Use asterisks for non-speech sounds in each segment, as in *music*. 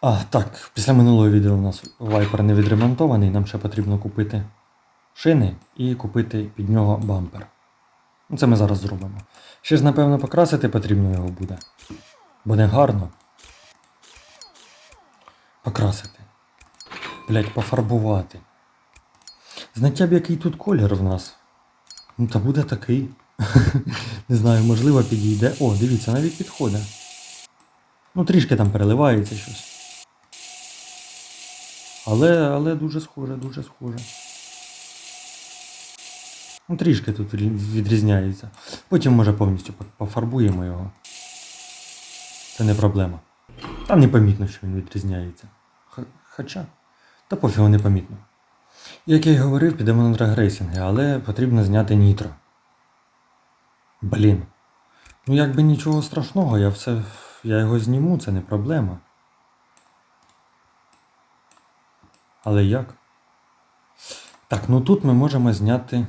А, так, після минулого відео у нас вайпер не відремонтований, нам ще потрібно купити шини і купити під нього бампер. Ну, Це ми зараз зробимо. Ще ж, напевно, покрасити потрібно його буде. Буде гарно. Покрасити. Блять, пофарбувати. Знаття б який тут колір в нас. Ну та буде такий. *laughs* Не знаю, можливо, підійде. О, дивіться, навіть підходить. Ну, трішки там переливається щось. Але, але дуже схоже, дуже схоже. Ну, трішки тут відрізняється. Потім, може, повністю пофарбуємо його. Це не проблема. Там непомітно, що він відрізняється. Хоча, та пофігу непомітно. Як я й говорив, підемо на драгрейсинги, але потрібно зняти нітро. Блін. Ну якби нічого страшного, я все. Я його зніму, це не проблема. Але як? Так, ну тут ми можемо зняти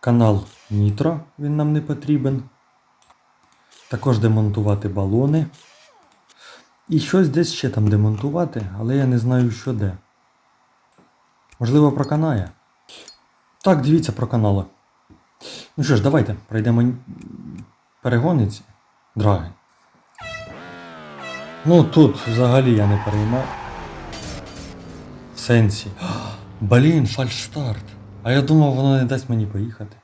канал Нітро, він нам не потрібен. Також демонтувати балони. І щось десь ще там демонтувати, але я не знаю, що де. Можливо, проканає. Так, дивіться про канали. Ну що ж, давайте пройдемо перегониці. Драги. Ну тут взагалі я не переймаю. В сенсі. Блін, фальшстарт. А я думав, воно не дасть мені поїхати.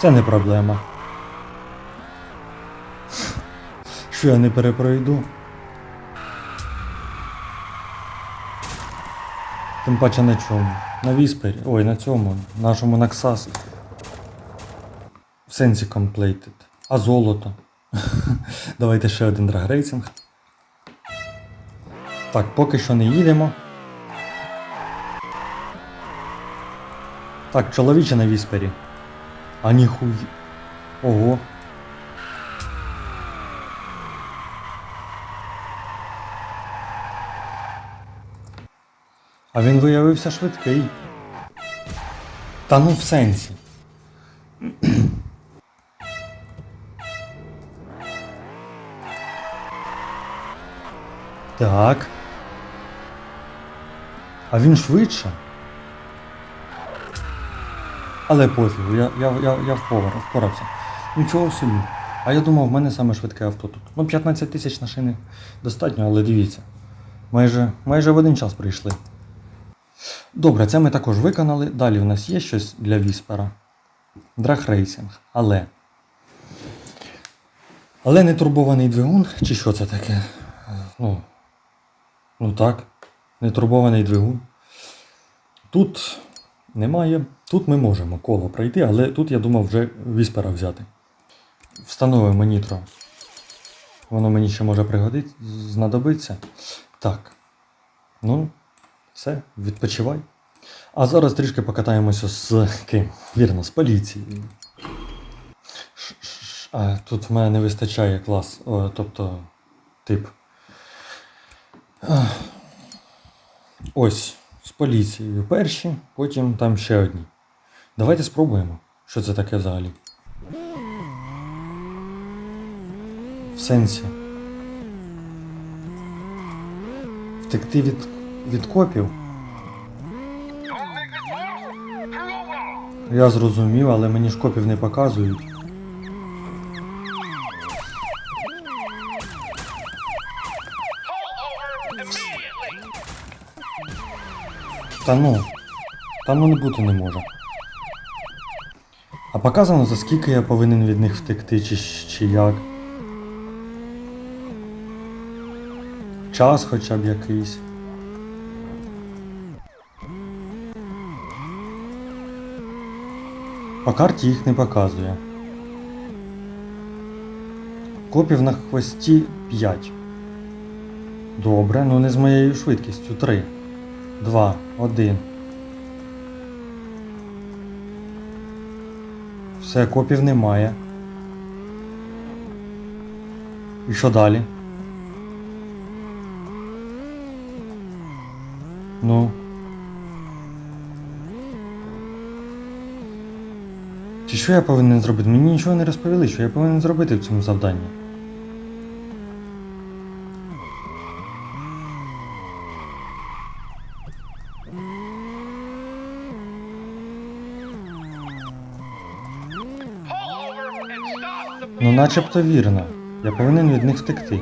Це не проблема. Що я не перепройду? Тим паче на чому? На віспері. Ой, на цьому, нашому Наксас. Сенсі completed. А золото. *laughs* Давайте ще один драгрейсинг. Так, поки що не їдемо. Так, чоловіче на віспері. А ніхуй. Ого. А він виявився швидкий. Та ну в сенсі. Так. А він швидше. Але пофігу, я, я, я, я впорав, впорався. Нічого собі. А я думав, в мене саме швидке авто тут. Ну, 15 тисяч на шини достатньо, але дивіться. Майже, майже в один час прийшли. Добре, це ми також виконали. Далі в нас є щось для віспера. Драгрейсинг. Але. Але не турбований двигун, чи що це таке? Е, Ну, ну так, не турбований двигун. Тут немає. Тут ми можемо коло пройти, але тут я думав вже віспера взяти. Встановимо нітро. Воно мені ще може пригодити, знадобиться. Так. Ну, все, відпочивай. А зараз трішки покатаємося з ким? Вірно, з поліцією. А, тут в мене не вистачає клас, о, тобто тип. Ось, з поліцією перші, потім там ще одні. Давайте спробуємо, що це таке взагалі. В сенсі. Втекти від, від копів. Я зрозумів, але мені ж копів не показують. Та ну. Та ну не бути не може. А показано, за скільки я повинен від них втекти, чи, чи як. Час хоча б якийсь. По карті їх не показує. Копів на хвості 5. Добре, ну не з моєю швидкістю. 3. 2, 1. Все, копів немає. І що далі? Ну. Чи що я повинен зробити? Мені нічого не розповіли, що я повинен зробити в цьому завданні. Начебто вірно. Я повинен від них втекти.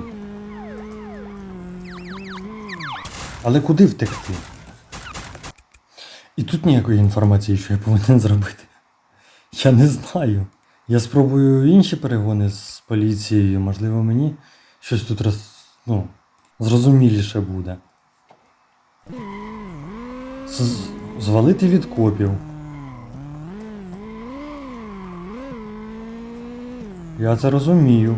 Але куди втекти? І тут ніякої інформації, що я повинен зробити. Я не знаю. Я спробую інші перегони з поліцією, можливо, мені щось тут роз... ну, зрозуміліше буде. З- Звалити від копів. Я це розумію.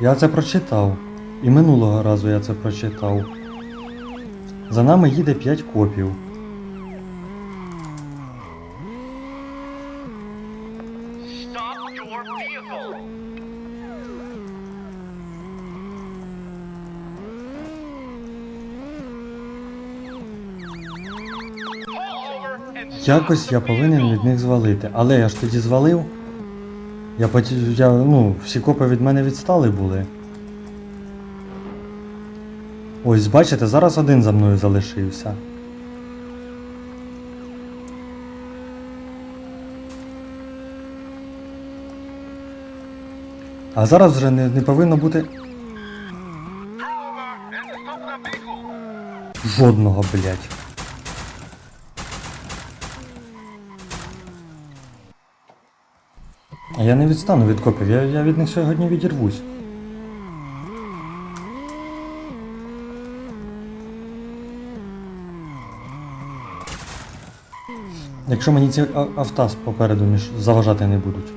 Я це прочитав. І минулого разу я це прочитав. За нами їде 5 копів. Якось я повинен від них звалити. Але я ж тоді звалив. Я потім, я, ну, всі копи від мене відстали були. Ось, бачите, зараз один за мною залишився. А зараз вже не, не повинно бути жодного, блядь. Я не відстану від копів, я, я від них сьогодні відірвусь. Якщо мені ці а- авто попереду між заважати не будуть.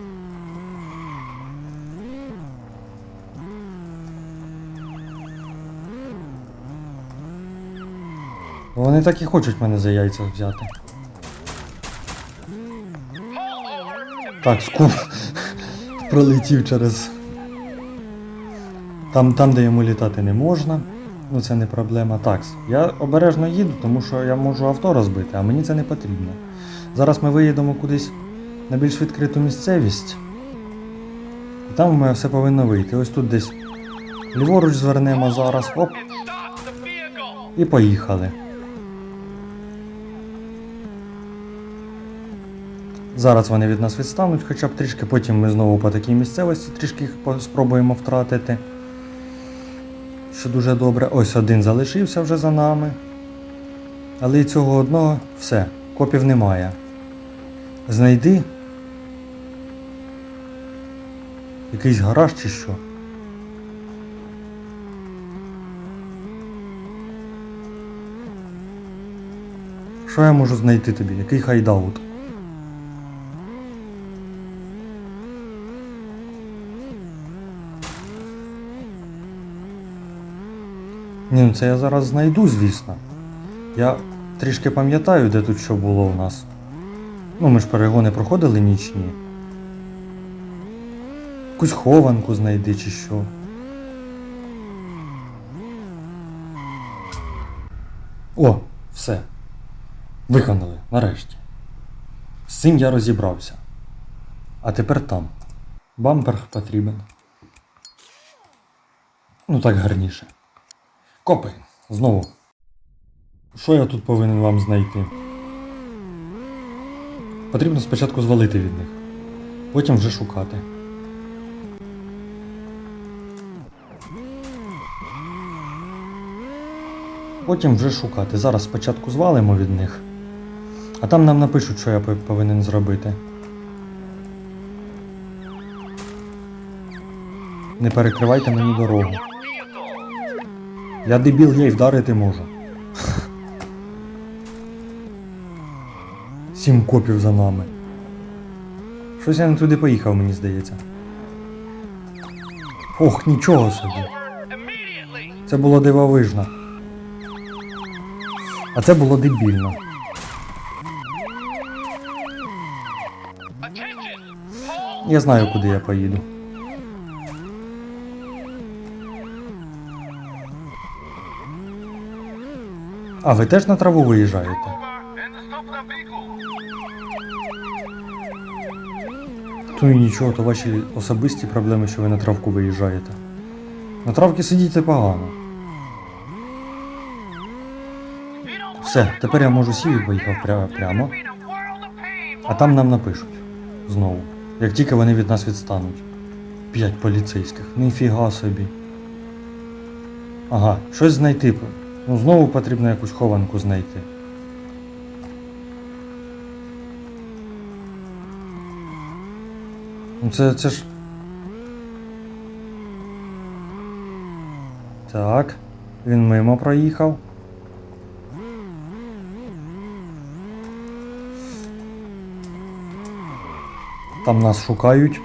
Вони так і хочуть мене за яйця взяти. Так, скуп пролетів через. Там, там, де йому літати не можна. Ну це не проблема. Так, я обережно їду, тому що я можу авто розбити, а мені це не потрібно. Зараз ми виїдемо кудись на більш відкриту місцевість. І там у мене все повинно вийти. Ось тут десь ліворуч звернемо зараз. Оп, і поїхали. Зараз вони від нас відстануть хоча б трішки, потім ми знову по такій місцевості трішки їх спробуємо втратити. Що дуже добре. Ось один залишився вже за нами. Але і цього одного все, копів немає. Знайди. Якийсь гараж чи що. Що я можу знайти тобі? Який хайдаут? Ні, ну це я зараз знайду, звісно. Я трішки пам'ятаю, де тут що було у нас. Ну, ми ж перегони проходили нічні. Якусь хованку знайди чи що. О, все. Виконали, нарешті. З цим я розібрався. А тепер там. Бампер потрібен. Ну так гарніше. Копи, знову. Що я тут повинен вам знайти? Потрібно спочатку звалити від них, потім вже шукати. Потім вже шукати. Зараз спочатку звалимо від них, а там нам напишуть, що я повинен зробити. Не перекривайте мені дорогу. Я дебіл, я й вдарити можу. Сім копів за нами. Щось я не туди поїхав, мені здається. Ох, нічого собі. Це було дивовижно. А це було дебільно. Я знаю, куди я поїду. А ви теж на траву виїжджаєте? То і нічого, то ваші особисті проблеми, що ви на травку виїжджаєте. На травці сидіти погано. Все, тепер я можу сів і поїхав пря- прямо. А там нам напишуть знову. Як тільки вони від нас відстануть. П'ять поліцейських. Ніфіга собі. Ага, щось знайти. Ну знову потрібно якусь хованку знайти. Ну це, це ж. Так. Він мимо проїхав. Там нас шукають.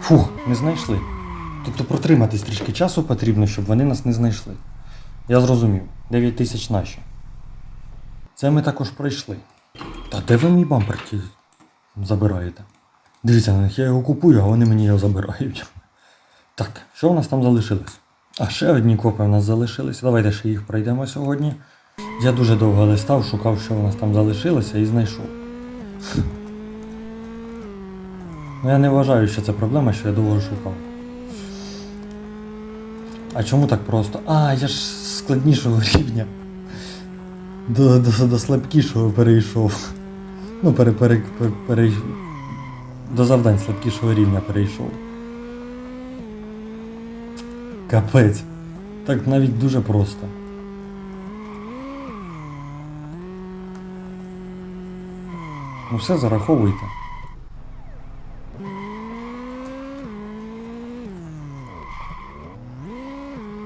Фух, не знайшли. Тобто протриматись трішки часу потрібно, щоб вони нас не знайшли. Я зрозумів. 9 тисяч наші. Це ми також пройшли. Та де ви мій бампер забираєте? Дивіться на них, я його купую, а вони мені його забирають. Так, що в нас там залишилось? А ще одні копи в нас залишились. Давайте ще їх пройдемо сьогодні. Я дуже довго листав, шукав, що в нас там залишилося, і знайшов. Ну я не вважаю, що це проблема, що я довго шукав. А чому так просто? А, я ж складнішого рівня. До, до, до слабкішого перейшов. Ну, пере, пере, пере, пере, до завдань слабкішого рівня перейшов. Капець. Так навіть дуже просто. Ну все, зараховуйте.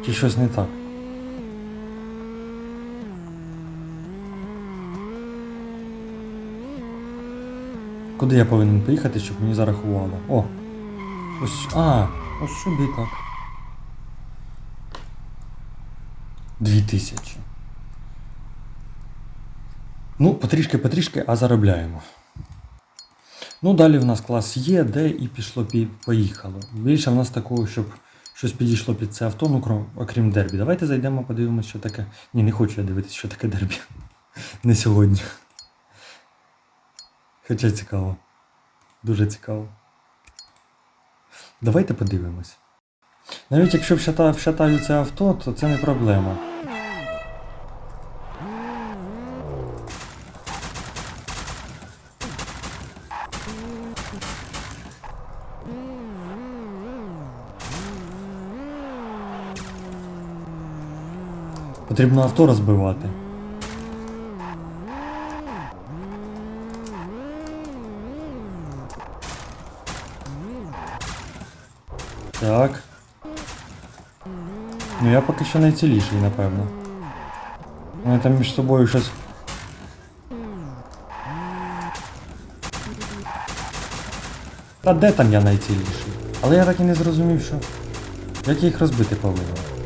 Чи щось не так? Куди я повинен поїхати, щоб мені зарахувало? О! Ось. А, ось сюди так. Дві тисячі. Ну, потрішки-потрішки, а заробляємо. Ну, далі в нас клас є, де і пішло поїхало. Більше в нас такого, щоб щось підійшло під це авто, ну окрім дербі. Давайте зайдемо, подивимося, що таке. Ні, не хочу я дивитися, що таке дербі. *laughs* Не сьогодні. Хоча цікаво. Дуже цікаво. Давайте подивимось. Навіть якщо вшата- вшатаю це авто, то це не проблема. Потрібно авто розбивати. Так. Ну я поки що найціліший, напевно. Вони там між собою щось. Та де там я найціліший? Але я так і не зрозумів, що. Як їх розбити повинен.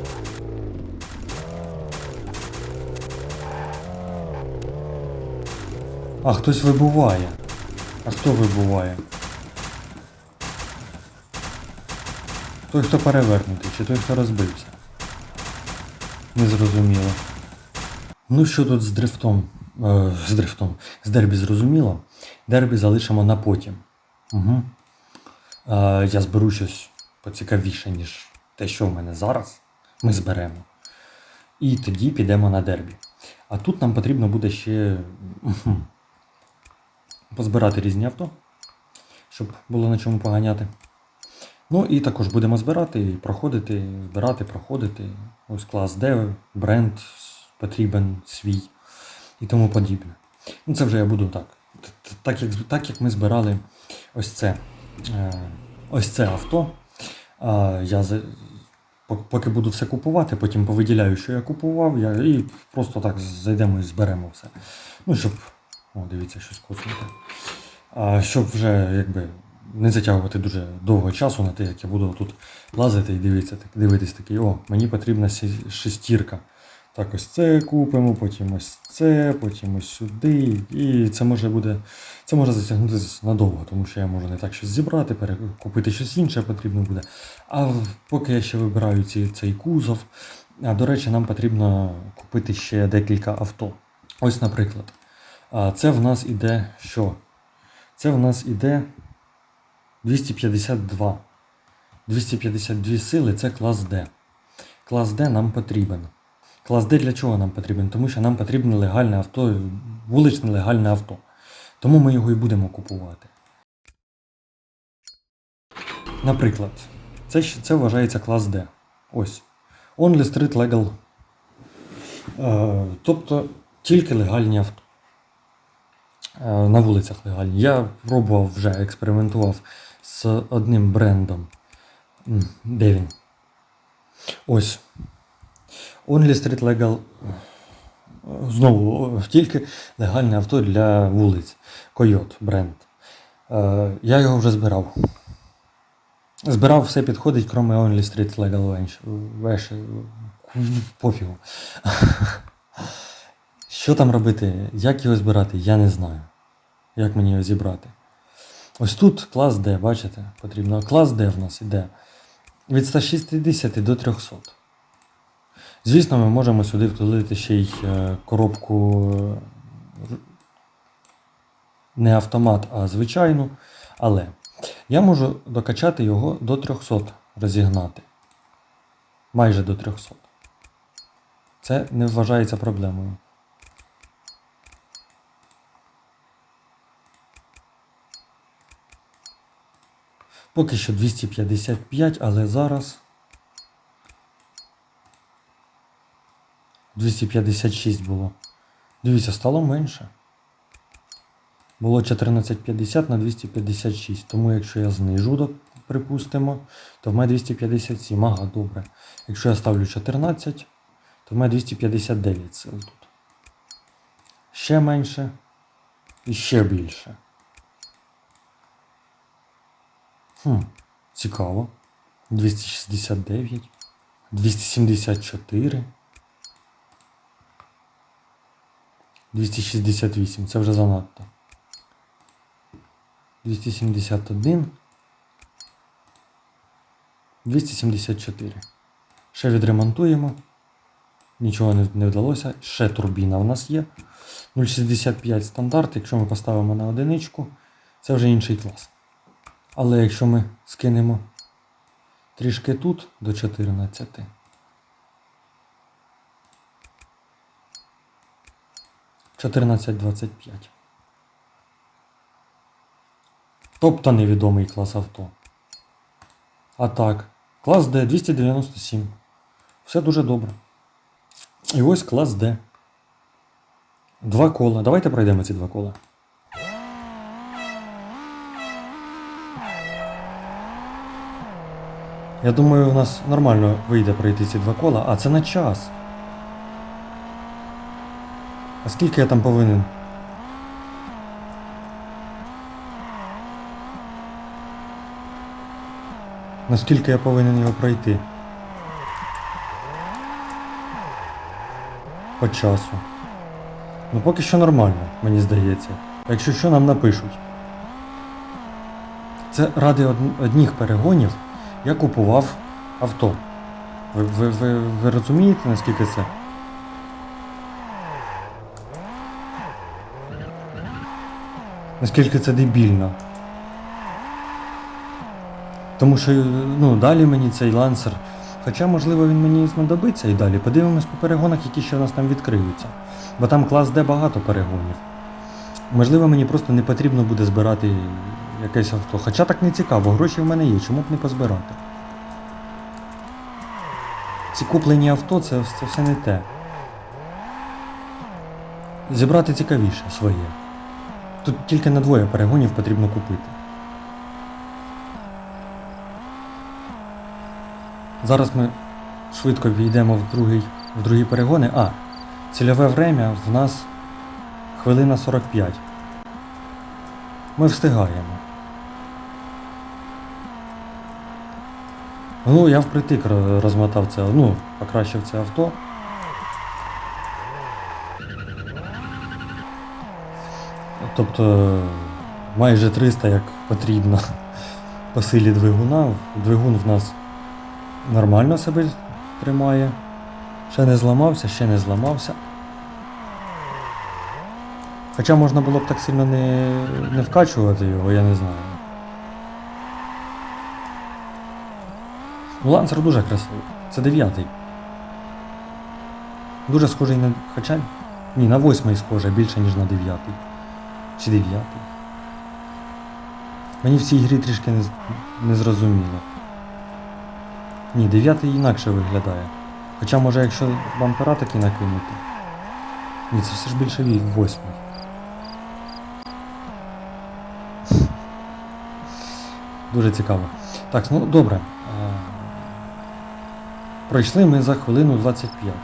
А хтось вибуває. А хто вибуває? Той, хто перевернутий, чи той, хто розбився? Незрозуміло. Ну що тут з дрифтом? Е, з дрифтом. З дербі зрозуміло. Дербі залишимо на потім. Угу. Е, я зберу щось поцікавіше, ніж те, що в мене зараз. Ми зберемо. І тоді підемо на дербі. А тут нам потрібно буде ще позбирати різні авто, щоб було на чому поганяти. Ну і також будемо збирати, і проходити, збирати, проходити. Ось клас D, бренд потрібен свій і тому подібне. Ну це вже я буду так. Так як, так як ми збирали ось це, е, ось це авто. Я поки буду все купувати, потім повиділяю, що я купував, я, і просто так зайдемо і зберемо все. Ну, щоб. О, дивіться, щось коцнуте. А, щоб вже якби не затягувати дуже довго часу на те, як я буду тут лазити і дивитися, дивитись такий, о, мені потрібна шестірка. Так, ось це купимо, потім ось це, потім ось сюди. І це може буде. Це може затягнутися надовго, тому що я можу не так щось зібрати, перекупити щось інше потрібно буде. А поки я ще вибираю ці, цей кузов. А до речі, нам потрібно купити ще декілька авто. Ось, наприклад, А це в нас іде що? Це в нас іде 252. 252 сили це клас D. Клас D нам потрібен. Клас D для чого нам потрібен? Тому що нам потрібне легальне авто, вуличне легальне авто. Тому ми його і будемо купувати. Наприклад, це, це вважається клас D. Ось. Only Street Legal. Е, тобто тільки легальні авто. Е, на вулицях легальні. Я пробував вже експериментував з одним брендом. Де він? Ось. Only Street Legal. Знову е, тільки легальне авто для вулиць. Койот бренд. Е, я його вже збирав. Збирав все підходить, крім Only Street Legal Venture. Пофігу. *laughs* Що там робити? Як його збирати? Я не знаю. Як мені його зібрати? Ось тут клас D, бачите? Потрібно. Клас D в нас іде від 160 до 300. Звісно, ми можемо сюди втулити ще й е, коробку е, не автомат, а звичайну. Але я можу докачати його до 300 розігнати. Майже до 300. Це не вважається проблемою. Поки що 255, але зараз 256 було. Дивіться, стало менше. Було 1450 на 256. Тому якщо я знижу, припустимо, то в мене 257. Ага, добре. Якщо я ставлю 14, то в мене 259 сил тут. Ще менше і ще більше. Хм, цікаво. 269, 274. 268. Це вже занадто. 271. 274. Ще відремонтуємо. Нічого не, вдалося. Ще турбіна у нас є. 0,65 стандарт. Якщо ми поставимо на одиничку, це вже інший клас. Але якщо ми скинемо трішки тут до 14. Чотирнадцять двадцять п'ять. Тобто невідомий клас авто. А так, клас D 297. Все дуже добре. І ось клас D. Два кола. Давайте пройдемо ці два кола. Я думаю, у нас нормально вийде пройти ці два кола. А, це на час. А скільки я там повинен? Наскільки я повинен його пройти? По часу. Ну поки що нормально, мені здається. Якщо що, нам напишуть. Це ради од- одних перегонів я купував авто. Ви, ви, ви, ви розумієте, наскільки це? Наскільки це дебільно. Тому що ну, далі мені цей лансер. Хоча, можливо, він мені знадобиться і далі. Подивимось по перегонах, які ще у нас там відкриються. Бо там клас Д багато перегонів. Можливо, мені просто не потрібно буде збирати якесь авто. Хоча так не цікаво, гроші в мене є, чому б не позбирати. Ці куплені авто це, це все не те. Зібрати цікавіше своє. Тут тільки на двоє перегонів потрібно купити. Зараз ми швидко війдемо в другий, в другі перегони. А, цільове время в нас хвилина 45. Ми встигаємо. Ну, я впритик розмотав це, ну, покращив це авто. Тобто майже 300 як потрібно *laughs* по силі двигуна. Двигун в нас нормально себе тримає. Ще не зламався, ще не зламався. Хоча можна було б так сильно не, не вкачувати його, я не знаю. Ну, лансер дуже красивий. Це дев'ятий. Дуже схожий на. Хоча. Ні, на восьмий схожий, більше, ніж на дев'ятий. Чи дев'ятий. Мені в цій грі трішки не, не зрозуміло. Ні, дев'ятий інакше виглядає. Хоча може якщо бампера такі накинути. Ні, це все ж більше восьмий. Дуже цікаво. Так, ну добре. Пройшли ми за хвилину 25.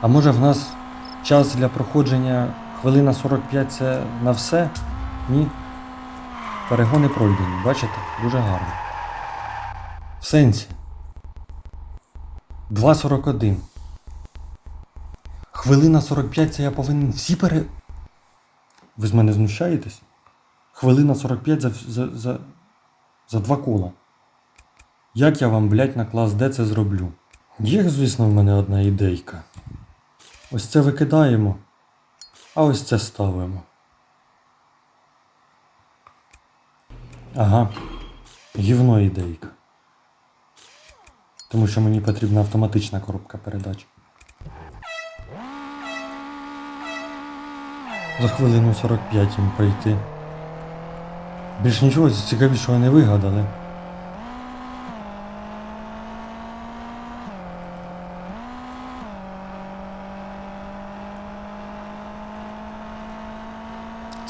А може в нас час для проходження хвилина 45 це на все? Ні. Перегони пройдені, бачите? Дуже гарно. В сенсі. 2.41. Хвилина 45 це я повинен всі пере. Ви з мене знущаєтесь? Хвилина 45 за, за, за, за два кола. Як я вам, блядь, на клас Д це зроблю? Є, звісно, в мене одна ідейка. Ось це викидаємо, а ось це ставимо. Ага. Гівно ідейка. Тому що мені потрібна автоматична коробка передач. За хвилину 45 їм пройти. Більш нічого цікавішого не вигадали.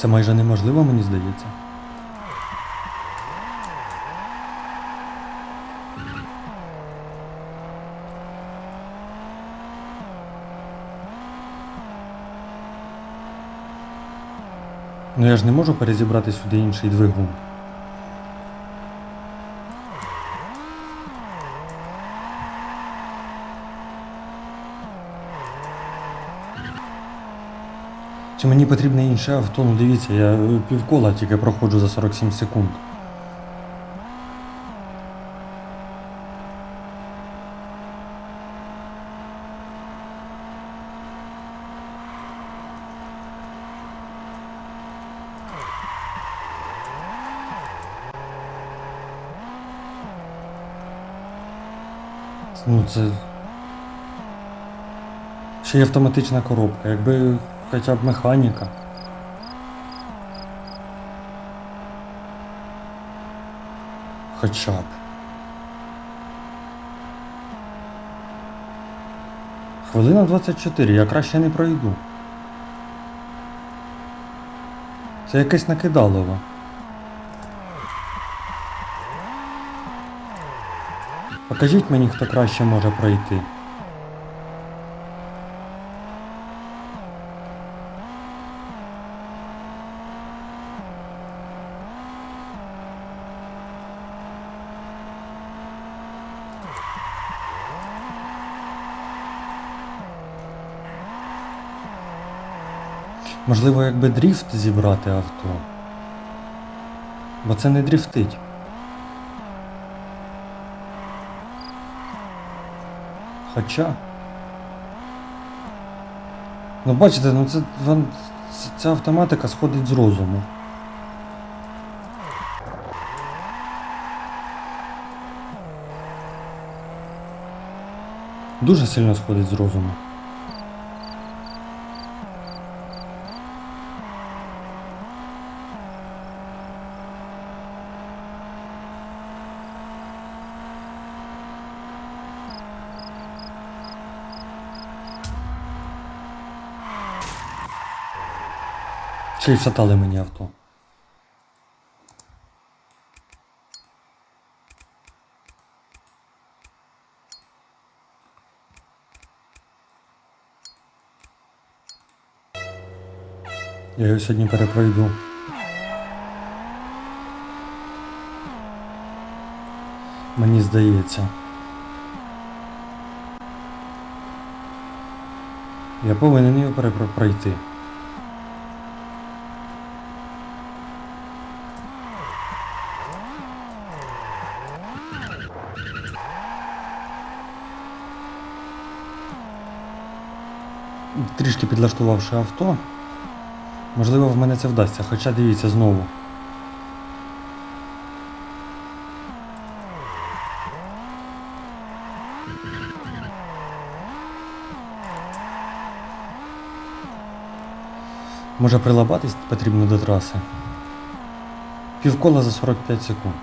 Це майже неможливо, мені здається. Ну я ж не можу перезібрати сюди інший двигун. Чи мені потрібне інше авто? Ну дивіться, я е, півкола тільки проходжу за 47 секунд. Ну це. Ще й автоматична коробка, якби хоча б механіка. Хоча б. Хвилина 24, я краще не пройду. Це якесь накидалово. Покажіть мені, хто краще може пройти. Можливо, якби дріфт зібрати авто. Бо це не дріфтить. Хоча. Ну бачите, ну це ця автоматика сходить з розуму. Дуже сильно сходить з розуму. Ще й мені авто. Я його сьогодні перепройду. Мені здається. Я повинен його перепройти. Трішки підлаштувавши авто. Можливо, в мене це вдасться, хоча дивіться знову. Може прилабатись потрібно до траси. Півкола за 45 секунд.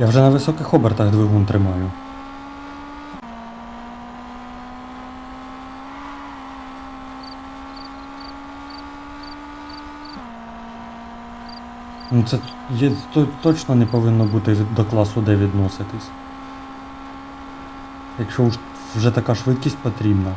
Я вже на високих обертах двигун тримаю. Ну це точно не повинно бути до класу D відноситись. Якщо вже така швидкість потрібна.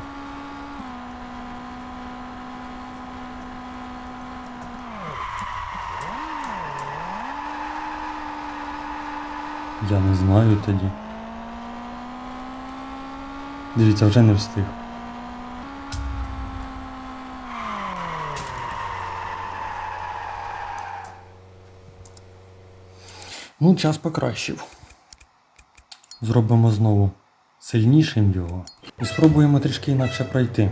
Я не знаю тоді. Дивіться, вже не встиг. Ну, час покращив. Зробимо знову сильнішим його. І спробуємо трішки інакше пройти.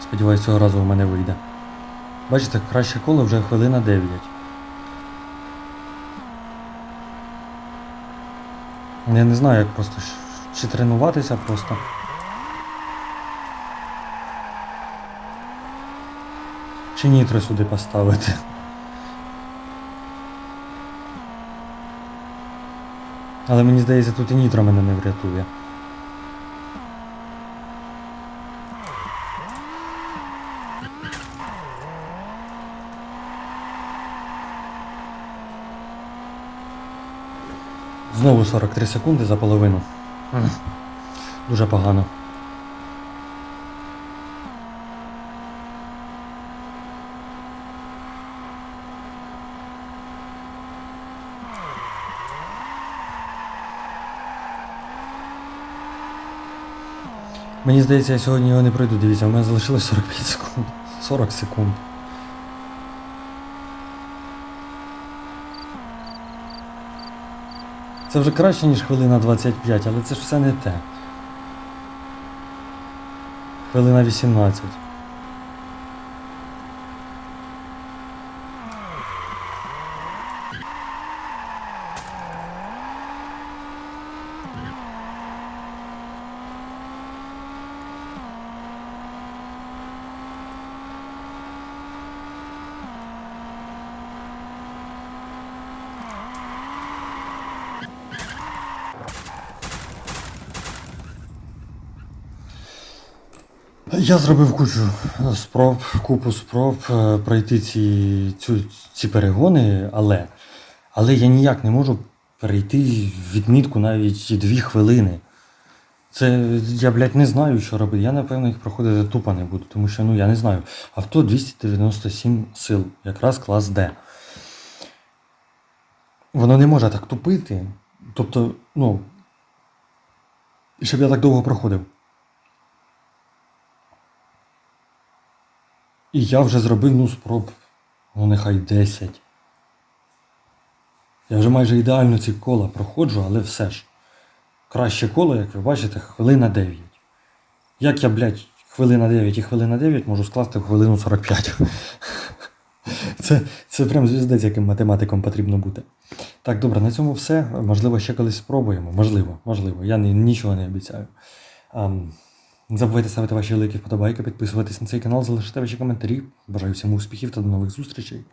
Сподіваюсь, цього разу в мене вийде. Бачите, краще коло вже хвилина 9. Я не знаю, як просто чи тренуватися просто. Чи нітро сюди поставити? Але мені здається, тут і нітро мене не врятує. Знову 43 секунди за половину. Дуже погано. Мені здається, я сьогодні його не пройду. Дивіться, у мене залишилось 45 секунд. 40 секунд. Це вже краще, ніж хвилина 25, але це ж все не те. Хвилина 18. Я зробив кучу спроб, купу спроб е, пройти ці, цю, ці перегони, але, але я ніяк не можу перейти відмітку навіть дві хвилини. Це я, блядь, не знаю, що робити. Я, напевно, їх проходити тупо не буду, тому що ну я не знаю. Авто 297 сил, якраз клас D. Воно не може так тупити. Тобто, ну. Щоб я так довго проходив. І я вже зробив ну спроб, ну нехай 10. Я вже майже ідеально ці кола проходжу, але все ж. Краще коло, як ви бачите, хвилина 9. Як я, блядь, хвилина 9 і хвилина 9 можу скласти в хвилину 45. *laughs* Це, це прям звіздець, яким математиком потрібно бути. Так, добре, на цьому все. Можливо, ще колись спробуємо. Можливо, можливо. Я ні- нічого не обіцяю. Не забувайте ставити ваші великі вподобайки, підписуватись на цей канал, залишити ваші коментарі. Бажаю всім успіхів та до нових зустрічей.